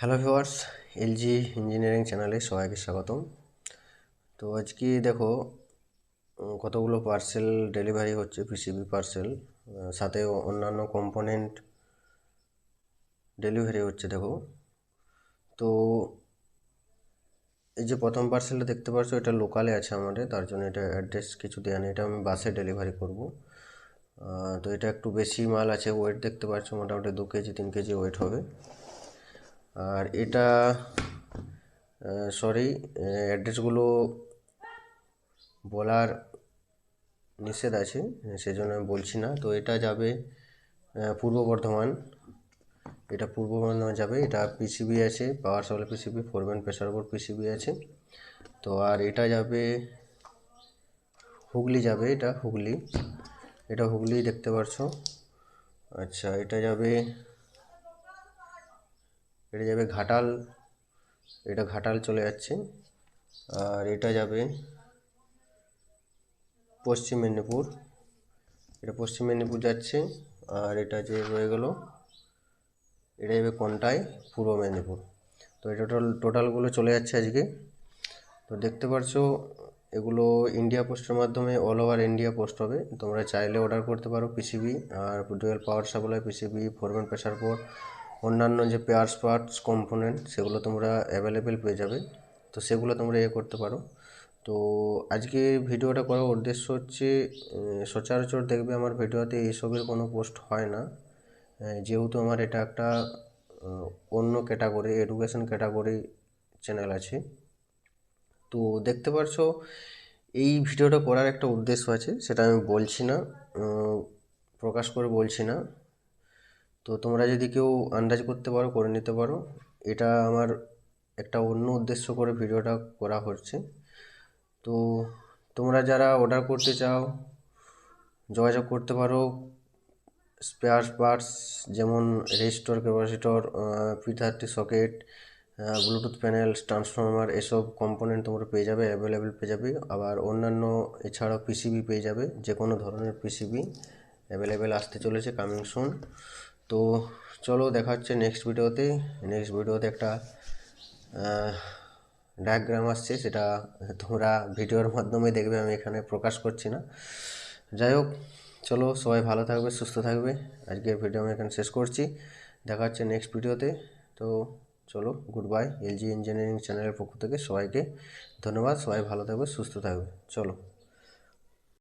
Hello viewers LG engineering চ্যানেলে সবাইকে স্বাগতম। তো আজকে দেখো কতগুলো পার্সেল ডেলিভারি হচ্ছে পিসিবি পার্সেল সাথে অন্যান্য কম্পোনেন্ট ডেলিভারি হচ্ছে দেখো। তো এই যে প্রথম পার্সেলটা দেখতে পাচ্ছ এটা লোকালে আছে আমাদের, তার জন্য এটা অ্যাড্রেস কিছু দেওয়া নেই, এটা আমি বাসে ডেলিভারি করব। তো এটা একটু বেশি মাল আছে ওয়েট দেখতে পাচ্ছ মোটামুটি দু কেজি, তিন কেজি ওয়েট হবে। আর এটা সরি অ্যাড্রেসগুলো বলার নিষেধ আছে, সেজন্য আমি বলছি না। তো এটা যাবে পূর্ব বর্ধমান। এটা পূর্ব বর্ধমান যাবে। এটা পিসিবি আছে power supply PCB four band pressure board PCB আছে। তো আর এটা যাবে, হুগলি যাবে এটা, হুগলি। এটা হুগলি দেখতে পারছ। আচ্ছা এটা যাবে এটা যাবে ঘাটাল, এটা ঘাটাল চলে যাচ্ছে। আর এটা যাবে পশ্চিম মেদিনীপুর। এটা পশ্চিম মেদিনীপুর যাচ্ছে, আর এটা যে রয়ে গেল, এটা যাবে কোনটায়? পূর্ব মেদিনীপুর। তো এটা টোটাল, টোটালগুলো চলে যাচ্ছে আজকে। তো দেখতে পারছ, এগুলো ইন্ডিয়া পোস্টের মাধ্যমে অল ওভার ইন্ডিয়া পোস্ট হবে। তোমরা চাইলে অর্ডার করতে পারো পিসিবি আর dual power supply PCB foreman pressure board অন্যান্য যে পেয়ার্স পার্টস কম্পোনেন্ট সেগুলো তোমরা অ্যাভেলেবেল পেয়ে যাবে। তো সেগুলো তোমরা ইয়ে করতে পারো। তো আজকে ভিডিওটা করার উদ্দেশ্য হচ্ছে সচরাচর দেখবে আমার ভিডিওতে এইসবের কোনো পোস্ট হয় না। যেহেতু আমার এটা একটা অন্য ক্যাটাগরি এডুকেশন ক্যাটাগরি চ্যানেল আছে। তো দেখতে পারছ, এই ভিডিওটা করার একটা উদ্দেশ্য আছে, সেটা আমি বলছি না প্রকাশ করে বলছি না। তো তোমরা যদি কেউ আন্দাজ করতে পারো, করে নিতে পারো। এটা আমার একটা অন্য উদ্দেশ্য করে ভিডিওটা করা হচ্ছে। তো তোমরা যারা অর্ডার করতে চাও, যোগাযোগ করতে পারো। স্পেয়ার পার্টস যেমন resistor capacitor P thirty socket bluetooth panel transformer এসব কম্পোনেন্ট তোমরা পেয়ে যাবে অ্যাভেলেবেল পেয়ে যাবে। আবার অন্যান্য এছাড়াও পিসিবি পেয়ে যাবে যে কোনো ধরনের পিসিবি অ্যাভেলেবেল আসতে চলেছে কামিং সুন তো চলো দেখা হচ্ছে নেক্সট ভিডিওতে নেক্সট ভিডিওতে একটা ডায়াগ্রাম আসছে, সেটা তোমরা ভিডিওর মাধ্যমে দেখবে, আমি এখানে প্রকাশ করছি না। যাই হোক, চলো সবাই ভালো থাকবে, সুস্থ থাকবে। আজকের ভিডিও আমি এখানে শেষ করছি। দেখা হচ্ছে নেক্সট ভিডিওতে তো চলো গুড বাই এলজি ইঞ্জিনিয়ারিং চ্যানেলের পক্ষ থেকে সবাইকে ধন্যবাদ। সবাই ভালো থাকবে, সুস্থ থাকবে। চলো।